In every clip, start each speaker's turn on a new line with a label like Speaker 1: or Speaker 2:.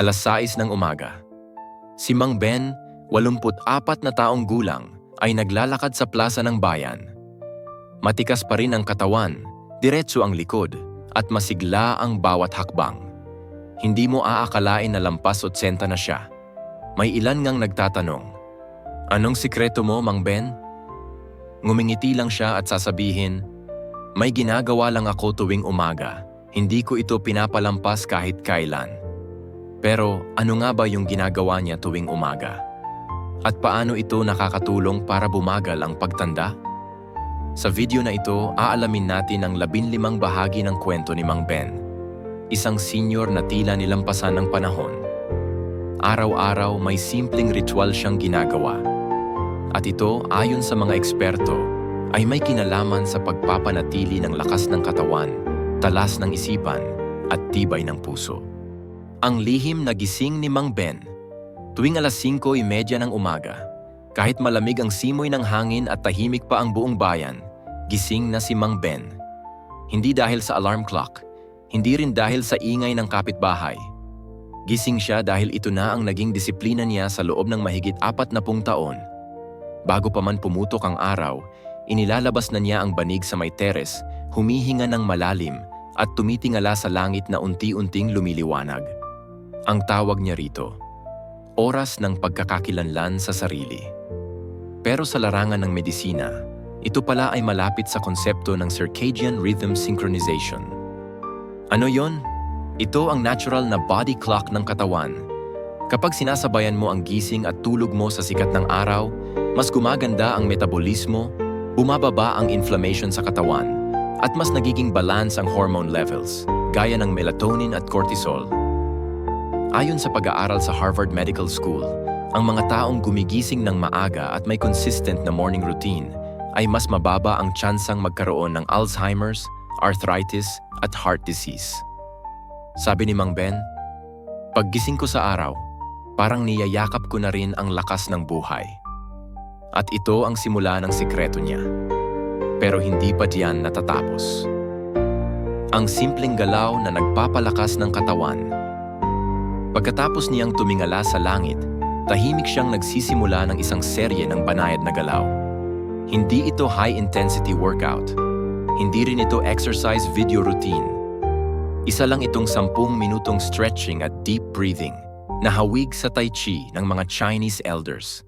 Speaker 1: alas 6 ng umaga. Si Mang Ben, 84 na taong gulang, ay naglalakad sa plaza ng bayan. Matikas pa rin ang katawan, diretso ang likod, at masigla ang bawat hakbang. Hindi mo aakalain na lampas 80 na siya. May ilan ngang nagtatanong, Anong sikreto mo, Mang Ben? Ngumingiti lang siya at sasabihin, May ginagawa lang ako tuwing umaga. Hindi ko ito pinapalampas kahit kailan. Pero ano nga ba yung ginagawa niya tuwing umaga? At paano ito nakakatulong para bumagal ang pagtanda? Sa video na ito, aalamin natin ang labinlimang bahagi ng kwento ni Mang Ben. Isang senior na tila nilampasan ng panahon. Araw-araw may simpleng ritual siyang ginagawa. At ito, ayon sa mga eksperto, ay may kinalaman sa pagpapanatili ng lakas ng katawan, talas ng isipan, at tibay ng puso. Ang lihim na gising ni Mang Ben. Tuwing alas 5.30 ng umaga, kahit malamig ang simoy ng hangin at tahimik pa ang buong bayan, gising na si Mang Ben. Hindi dahil sa alarm clock, hindi rin dahil sa ingay ng kapitbahay. Gising siya dahil ito na ang naging disiplina niya sa loob ng mahigit apat na pung taon. Bago pa man pumutok ang araw, inilalabas na niya ang banig sa may teres, humihinga ng malalim at tumitingala sa langit na unti-unting lumiliwanag. Ang tawag niya rito, oras ng pagkakakilanlan sa sarili. Pero sa larangan ng medisina, ito pala ay malapit sa konsepto ng circadian rhythm synchronization. Ano yon? Ito ang natural na body clock ng katawan. Kapag sinasabayan mo ang gising at tulog mo sa sikat ng araw, mas gumaganda ang metabolismo, bumababa ang inflammation sa katawan, at mas nagiging balance ang hormone levels, gaya ng melatonin at cortisol. Ayon sa pag-aaral sa Harvard Medical School, ang mga taong gumigising ng maaga at may consistent na morning routine ay mas mababa ang tsansang magkaroon ng Alzheimer's, arthritis, at heart disease. Sabi ni Mang Ben, Paggising ko sa araw, parang niyayakap ko na rin ang lakas ng buhay. At ito ang simula ng sikreto niya. Pero hindi pa diyan natatapos. Ang simpleng galaw na nagpapalakas ng katawan. Pagkatapos niyang tumingala sa langit, tahimik siyang nagsisimula ng isang serye ng banayad na galaw. Hindi ito high-intensity workout. Hindi rin ito exercise video routine. Isa lang itong sampung minutong stretching at deep breathing na hawig sa Tai Chi ng mga Chinese elders.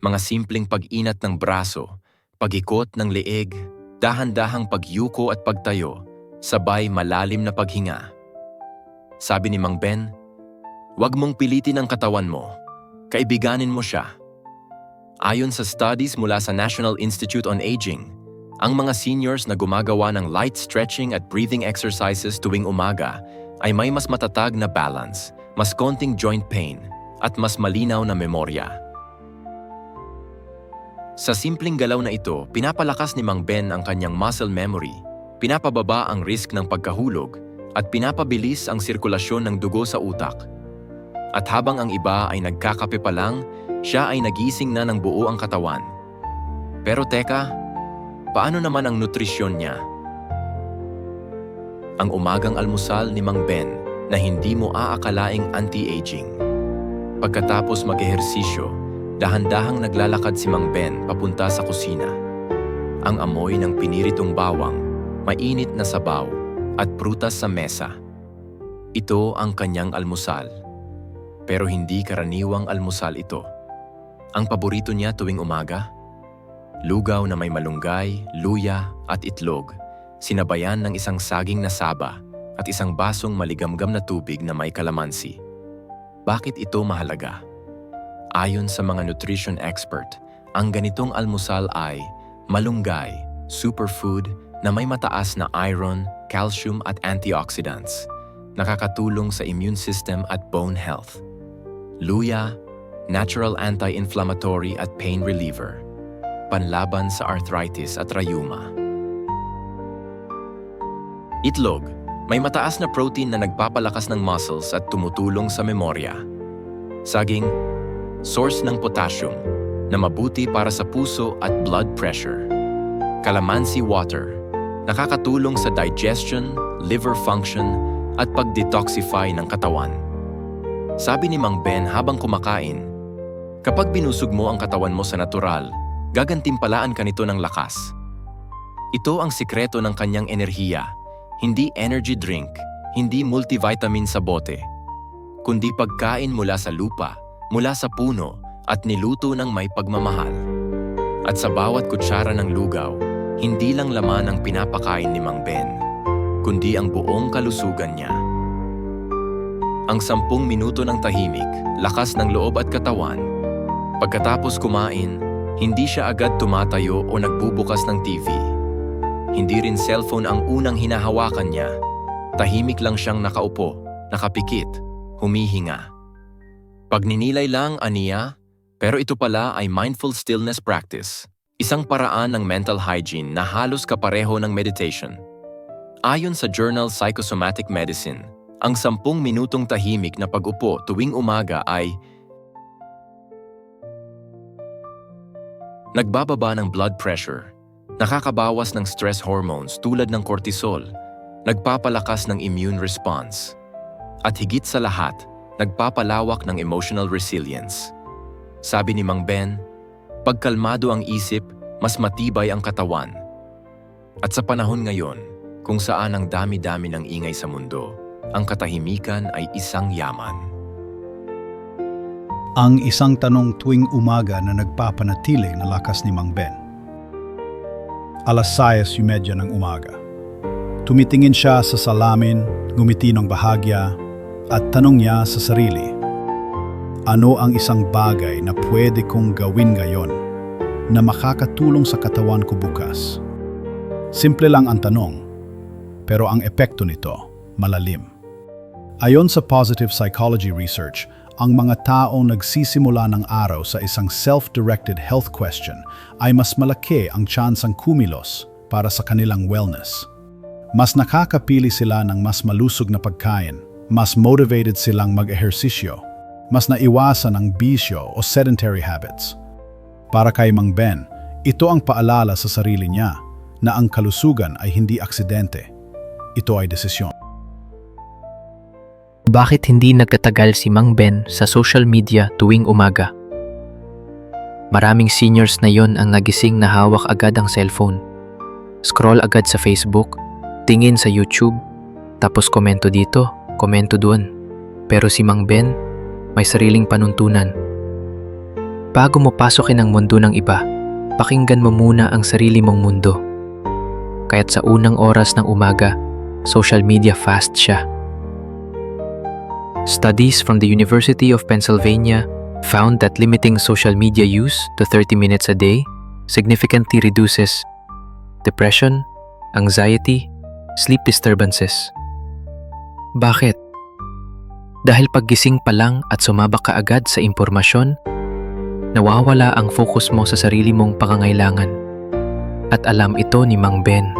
Speaker 1: Mga simpleng pag-inat ng braso, pag-ikot ng leeg, dahan-dahang pagyuko at pagtayo, sabay malalim na paghinga. Sabi ni Mang Ben, Huwag mong pilitin ang katawan mo. Kaibiganin mo siya. Ayon sa studies mula sa National Institute on Aging, ang mga seniors na gumagawa ng light stretching at breathing exercises tuwing umaga ay may mas matatag na balance, mas konting joint pain, at mas malinaw na memorya. Sa simpleng galaw na ito, pinapalakas ni Mang Ben ang kanyang muscle memory, pinapababa ang risk ng pagkahulog, at pinapabilis ang sirkulasyon ng dugo sa utak. At habang ang iba ay nagkakape pa lang, siya ay nagising na ng buo ang katawan. Pero teka, paano naman ang nutrisyon niya? Ang umagang almusal ni Mang Ben na hindi mo aakalaing anti-aging. Pagkatapos mag-ehersisyo, dahan-dahang naglalakad si Mang Ben papunta sa kusina. Ang amoy ng piniritong bawang, mainit na sabaw, at prutas sa mesa. Ito ang kanyang almusal. Pero hindi karaniwang almusal ito. Ang paborito niya tuwing umaga? Lugaw na may malunggay, luya at itlog, sinabayan ng isang saging na saba at isang basong maligamgam na tubig na may kalamansi. Bakit ito mahalaga? Ayon sa mga nutrition expert, ang ganitong almusal ay malunggay, superfood na may mataas na iron, calcium at antioxidants, nakakatulong sa immune system at bone health. Luya, natural anti-inflammatory at pain reliever, panlaban sa arthritis at rayuma. Itlog, may mataas na protein na nagpapalakas ng muscles at tumutulong sa memorya. Saging, source ng potassium na mabuti para sa puso at blood pressure. Calamansi water, nakakatulong sa digestion, liver function, at pag-detoxify ng katawan. Sabi ni Mang Ben habang kumakain, Kapag binusog mo ang katawan mo sa natural, gagantimpalaan ka nito ng lakas. Ito ang sikreto ng kanyang enerhiya, hindi energy drink, hindi multivitamin sa bote, kundi pagkain mula sa lupa, mula sa puno, at niluto ng may pagmamahal. At sa bawat kutsara ng lugaw, hindi lang laman ang pinapakain ni Mang Ben, kundi ang buong kalusugan niya. Ang sampung minuto ng tahimik, lakas ng loob at katawan. Pagkatapos kumain, hindi siya agad tumatayo o nagbubukas ng TV. Hindi rin cellphone ang unang hinahawakan niya. Tahimik lang siyang nakaupo, nakapikit, humihinga. Pagninilay lang, aniya, pero ito pala ay mindful stillness practice, isang paraan ng mental hygiene na halos kapareho ng meditation. Ayon sa Journal Psychosomatic Medicine, ang sampung minutong tahimik na pag-upo tuwing umaga ay nagbababa ng blood pressure, nakakabawas ng stress hormones tulad ng cortisol, nagpapalakas ng immune response, at higit sa lahat, nagpapalawak ng emotional resilience. Sabi ni Mang Ben, pagkalmado ang isip, mas matibay ang katawan. At sa panahon ngayon, kung saan ang dami-dami ng ingay sa mundo, ang katahimikan ay isang yaman.
Speaker 2: Ang isang tanong tuwing umaga na nagpapanatili na lakas ni Mang Ben. Alas 6.30 ng umaga. Tumitingin siya sa salamin, ngumiti ng bahagya, at tanong niya sa sarili, ano ang isang bagay na pwede kong gawin ngayon na makakatulong sa katawan ko bukas? Simple lang ang tanong, pero ang epekto nito malalim. Ayon sa positive psychology research, ang mga taong nagsisimula ng araw sa isang self-directed health question ay mas malaki ang tsansang kumilos para sa kanilang wellness. Mas nakakapili sila ng mas malusog na pagkain, mas motivated silang mag-ehersisyo, mas naiwasan ang bisyo o sedentary habits. Para kay Mang Ben, ito ang paalala sa sarili niya na ang kalusugan ay hindi aksidente. Ito ay desisyon.
Speaker 3: Bakit hindi nagtatagal si Mang Ben sa social media tuwing umaga? Maraming seniors na yon ang nagising na hawak agad ang cellphone. Scroll agad sa Facebook, tingin sa YouTube, tapos komento dito, komento doon. Pero si Mang Ben, may sariling panuntunan. Bago mo pasokin ang mundo ng iba, pakinggan mo muna ang sarili mong mundo. Kaya't sa unang oras ng umaga, social media fast siya. Studies from the University of Pennsylvania found that limiting social media use to 30 minutes a day significantly reduces depression, anxiety, sleep disturbances. Bakit? Dahil paggising pa lang at sumabak ka agad sa impormasyon, nawawala ang focus mo sa sarili mong pangangailangan. At alam ito ni Mang Ben.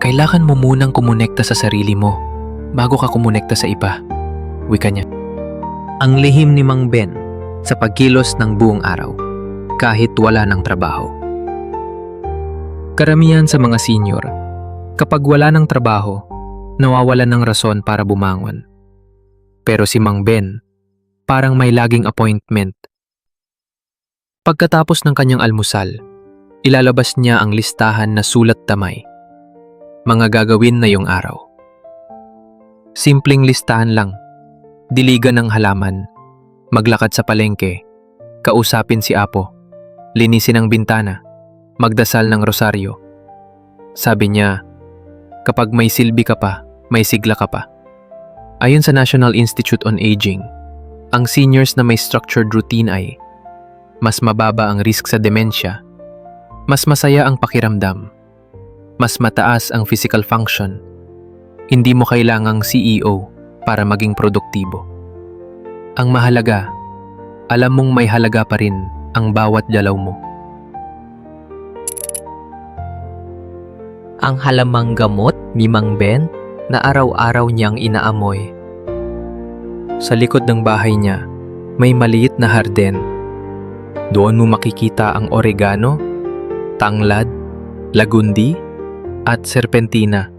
Speaker 3: Kailangan mo munang kumonekta sa sarili mo bago ka kumonekta sa iba. Wika niya. Ang lihim ni Mang Ben sa pagkilos ng buong araw kahit wala ng trabaho. Karamihan sa mga senior, kapag wala ng trabaho, nawawalan ng rason para bumangon. Pero si Mang Ben, parang may laging appointment. Pagkatapos ng kanyang almusal, ilalabas niya ang listahan na sulat tamay. Mga gagawin na yung araw. Simpleng listahan lang. Diligan ng halaman, maglakad sa palengke, kausapin si Apo, linisin ang bintana, magdasal ng rosaryo. Sabi niya, kapag may silbi ka pa, may sigla ka pa. Ayon sa National Institute on Aging, ang seniors na may structured routine ay mas mababa ang risk sa demensya, mas masaya ang pakiramdam, mas mataas ang physical function, hindi mo kailangang CEO para maging produktibo. Ang mahalaga, alam mong may halaga pa rin ang bawat dalaw mo.
Speaker 4: ang halamang gamot ni Mang Ben na araw-araw niyang inaamoy.
Speaker 3: Sa likod ng bahay niya, may maliit na harden. Doon mo makikita ang oregano, tanglad, lagundi, at serpentina.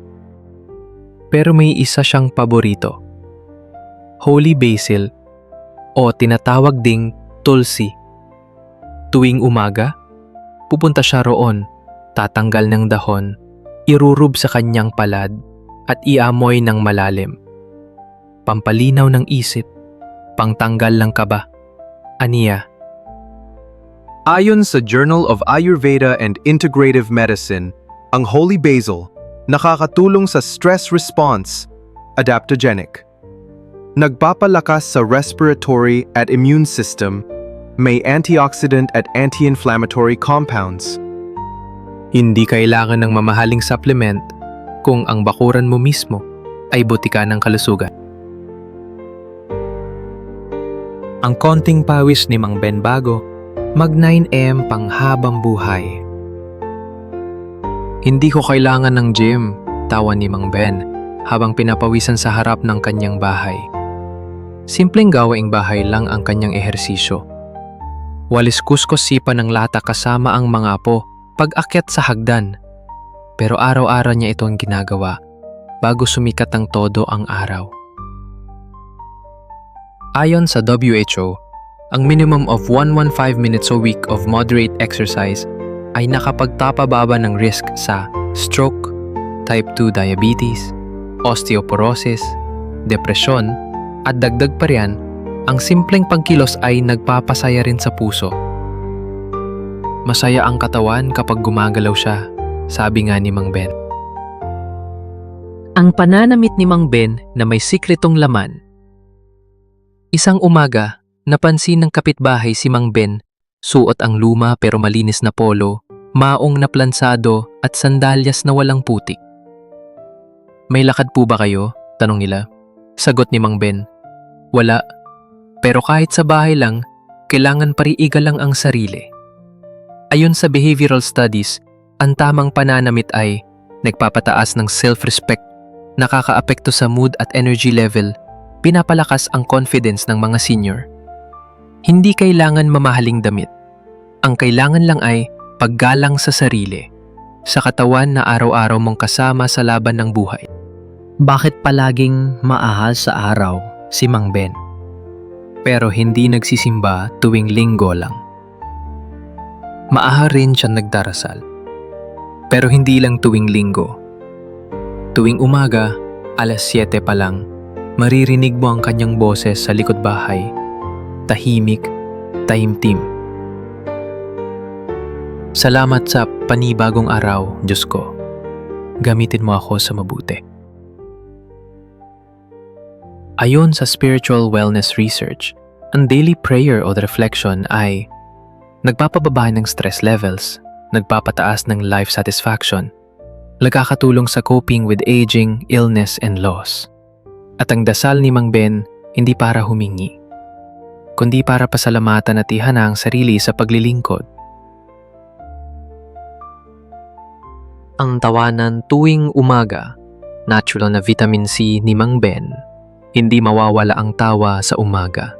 Speaker 3: Pero may isa siyang paborito. holy basil o tinatawag ding tulsi. Tuwing umaga, pupunta siya roon, tatanggal ng dahon, irurub sa kanyang palad at iamoy ng malalim. Pampalinaw ng isip, pangtanggal ng kaba. Aniya,
Speaker 5: Ayon sa Journal of Ayurveda and Integrative Medicine, ang holy basil nakakatulong sa stress response, adaptogenic. Nagpapalakas sa respiratory at immune system, may antioxidant at anti-inflammatory compounds.
Speaker 3: hindi kailangan ng mamahaling supplement kung ang bakuran mo mismo ay butika ng kalusugan. Ang konting pawis ni Mang Ben Bago, mag 9M panghabang buhay. Hindi ko kailangan ng gym, tawa ni Mang Ben habang pinapawisan sa harap ng kanyang bahay. Simpleng gawaing bahay lang ang kanyang ehersisyo. Walis kuskos sipa ng lata kasama ang mga apo pag-akyat sa hagdan. Pero araw-araw niya itong ginagawa bago sumikat ang todo ang araw. Ayon sa WHO, ang minimum of 115 minutes a week of moderate exercise ay nakapagtapababa ng risk sa stroke, type 2 diabetes, osteoporosis, depresyon, at dagdag pa riyan, ang simpleng pagkilos ay nagpapasaya rin sa puso. Masaya ang katawan kapag gumagalaw siya, sabi nga ni Mang Ben. Ang pananamit ni Mang Ben na may sikretong laman. Isang umaga, napansin ng kapitbahay si Mang Ben, suot ang luma pero malinis na polo, maong na plansado at sandalyas na walang putik. May lakad po ba kayo? Tanong nila. Sagot ni Mang Ben. Wala. Pero kahit sa bahay lang, kailangan pariiga lang ang sarili. Ayon sa behavioral studies, ang tamang pananamit ay nagpapataas ng self-respect, nakakaapekto sa mood at energy level, pinapalakas ang confidence ng mga senior. Hindi kailangan mamahaling damit. Ang kailangan lang ay paggalang sa sarili, sa katawan na araw-araw mong kasama sa laban ng buhay.
Speaker 4: Bakit palaging maahal sa araw si Mang Ben?
Speaker 3: pero hindi nagsisimba tuwing linggo lang. Maaha rin siya nagdarasal. Pero hindi lang tuwing linggo. Tuwing umaga, alas 7 pa lang, maririnig mo ang kanyang boses sa likod bahay. Tahimik, tahimtim. Salamat sa panibagong araw, Diyos ko. Gamitin mo ako sa mabuti. Ayon sa spiritual wellness research, ang daily prayer o reflection ay nagpapababa ng stress levels, nagpapataas ng life satisfaction, nagkakatulong sa coping with aging, illness, and loss. At ang dasal ni Mang Ben, hindi para humingi, kundi para pasalamatan at ihana ang sarili sa paglilingkod. Ang tawanan tuwing umaga, natural na vitamin C ni Mang Ben, hindi mawawala ang tawa sa umaga.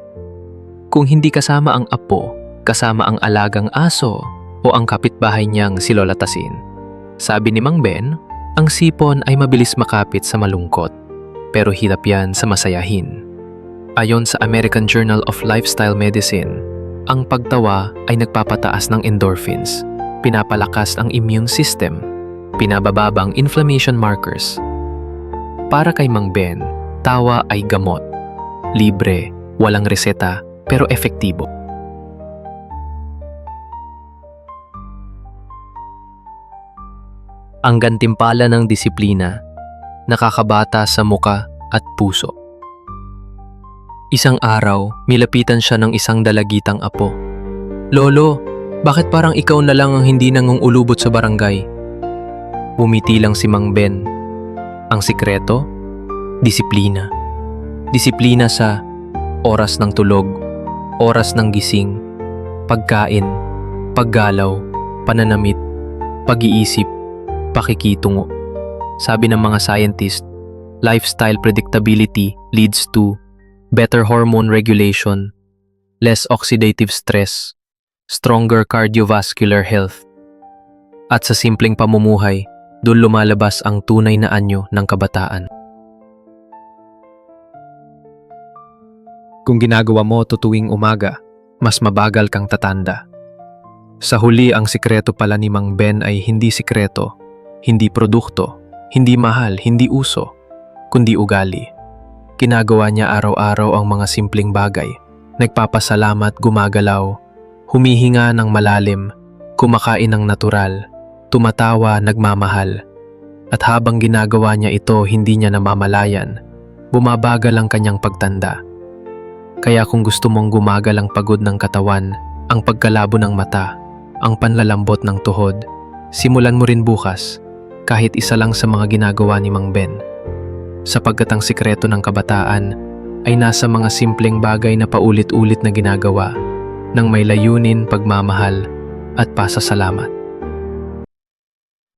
Speaker 3: Kung hindi kasama ang apo, kasama ang alagang aso o ang kapitbahay niyang si Lola Tasin. Sabi ni Mang Ben, ang sipon ay mabilis makapit sa malungkot, pero hirap yan sa masayahin. Ayon sa American Journal of Lifestyle Medicine, ang pagtawa ay nagpapataas ng endorphins, pinapalakas ang immune system, pinabababa ang inflammation markers. Para kay Mang Ben, tawa ay gamot. Libre, walang reseta, pero efektibo. Ang gantimpala ng disiplina, nakakabata sa muka at puso. Isang araw, milapitan siya ng isang dalagitang apo. Lolo, bakit parang ikaw na lang ang hindi nangungulubot sa barangay? Umiti lang si Mang Ben. Ang sikreto? Disiplina. Disiplina sa oras ng tulog, oras ng gising, pagkain, paggalaw, pananamit, pag-iisip, pakikitungo. Sabi ng mga scientist, lifestyle predictability leads to better hormone regulation, less oxidative stress, stronger cardiovascular health. At sa simpleng pamumuhay, doon lumalabas ang tunay na anyo ng kabataan. Kung ginagawa mo to umaga, mas mabagal kang tatanda. Sa huli, ang sikreto pala ni Mang Ben ay hindi sikreto, hindi produkto, hindi mahal, hindi uso, kundi ugali. Ginagawa niya araw-araw ang mga simpleng bagay. Nagpapasalamat, gumagalaw, humihinga ng malalim, kumakain ng natural, tumatawa, nagmamahal. At habang ginagawa niya ito, hindi niya namamalayan. Bumabagal ang kanyang pagtanda. Kaya kung gusto mong gumagal ang pagod ng katawan, ang pagkalabo ng mata, ang panlalambot ng tuhod, simulan mo rin bukas, kahit isa lang sa mga ginagawa ni Mang Ben. Sapagkat ang sikreto ng kabataan ay nasa mga simpleng bagay na paulit-ulit na ginagawa ng may layunin, pagmamahal at pasasalamat.